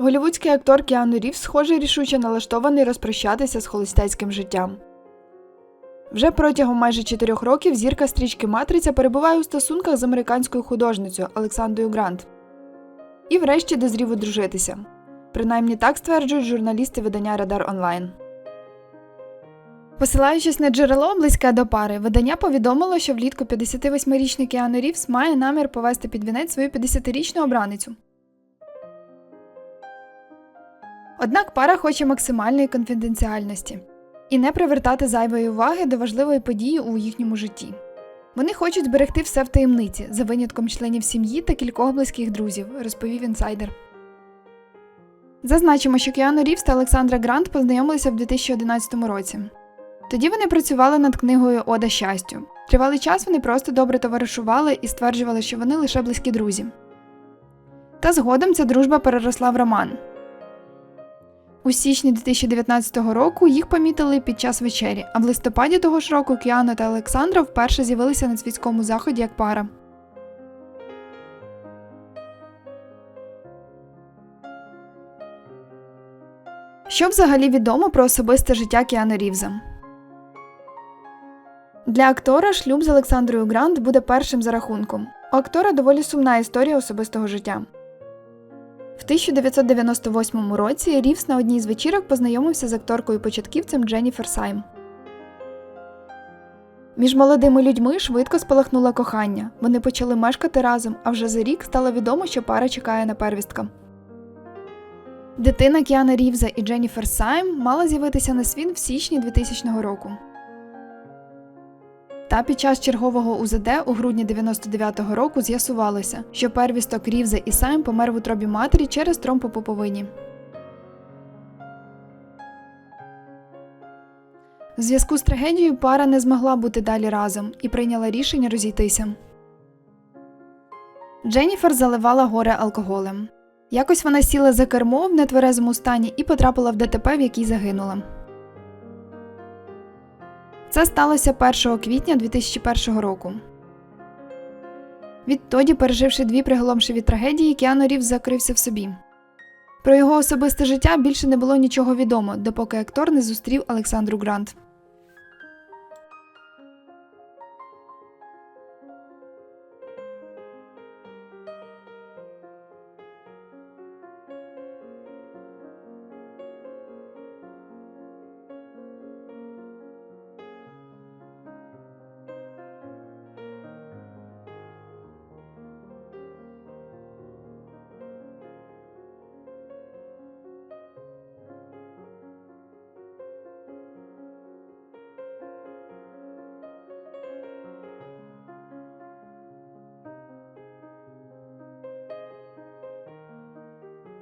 Голівудський актор Кіану Рівз, схоже, рішуче налаштований розпрощатися з холостяцьким життям. Вже протягом майже чотирьох років зірка стрічки Матриця перебуває у стосунках з американською художницею Олександрою Грант. І врешті дозрів одружитися. Принаймні так стверджують журналісти видання Радар Онлайн. Посилаючись на джерело близьке до пари, видання повідомило, що влітку 58-річний Кіану Рівз має намір повести під вінець свою 50-річну обраницю. Однак пара хоче максимальної конфіденціальності і не привертати зайвої уваги до важливої події у їхньому житті. Вони хочуть зберегти все в таємниці, за винятком членів сім'ї та кількох близьких друзів, розповів інсайдер. Зазначимо, що Кіану Рівз та Олександра Грант познайомилися в 2011 році. Тоді вони працювали над книгою Ода щастю. Тривалий час вони просто добре товаришували і стверджували, що вони лише близькі друзі. Та згодом ця дружба переросла в роман. У січні 2019 року їх помітили під час вечері, а в листопаді того ж року Кіано та Олександра вперше з'явилися на світському заході як пара. Що взагалі відомо про особисте життя Кіану Рівза? Для актора шлюб з Олександрою Грант буде першим за рахунком. У актора доволі сумна історія особистого життя. В 1998 році Рівс на одній з вечірок познайомився з акторкою-початківцем Дженніфер Сайм. Між молодими людьми швидко спалахнуло кохання. Вони почали мешкати разом, а вже за рік стало відомо, що пара чекає на первістка. Дитина Кіана Рівза і Дженніфер Сайм мала з'явитися на світ в січні 2000 року. Та під час чергового УЗД у грудні 99-го року з'ясувалося, що первісток Рівза і Сайм помер в утробі матері через тромб по пуповині. В зв'язку з трагедією пара не змогла бути далі разом і прийняла рішення розійтися. Дженніфер заливала горе алкоголем. Якось вона сіла за кермо в нетверезому стані і потрапила в ДТП, в якій загинула. Це сталося 1 квітня 2001 року. Відтоді, переживши дві приголомшиві трагедії, Кіану Рівз закрився в собі. Про його особисте життя більше не було нічого відомо, допоки актор не зустрів Олександру Грант.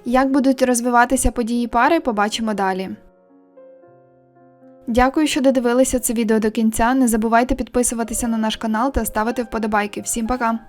Як будуть розвиватися події пари, побачимо далі. Дякую, що додивилися це відео до кінця. Не забувайте підписуватися на наш канал та ставити вподобайки. Всім пока!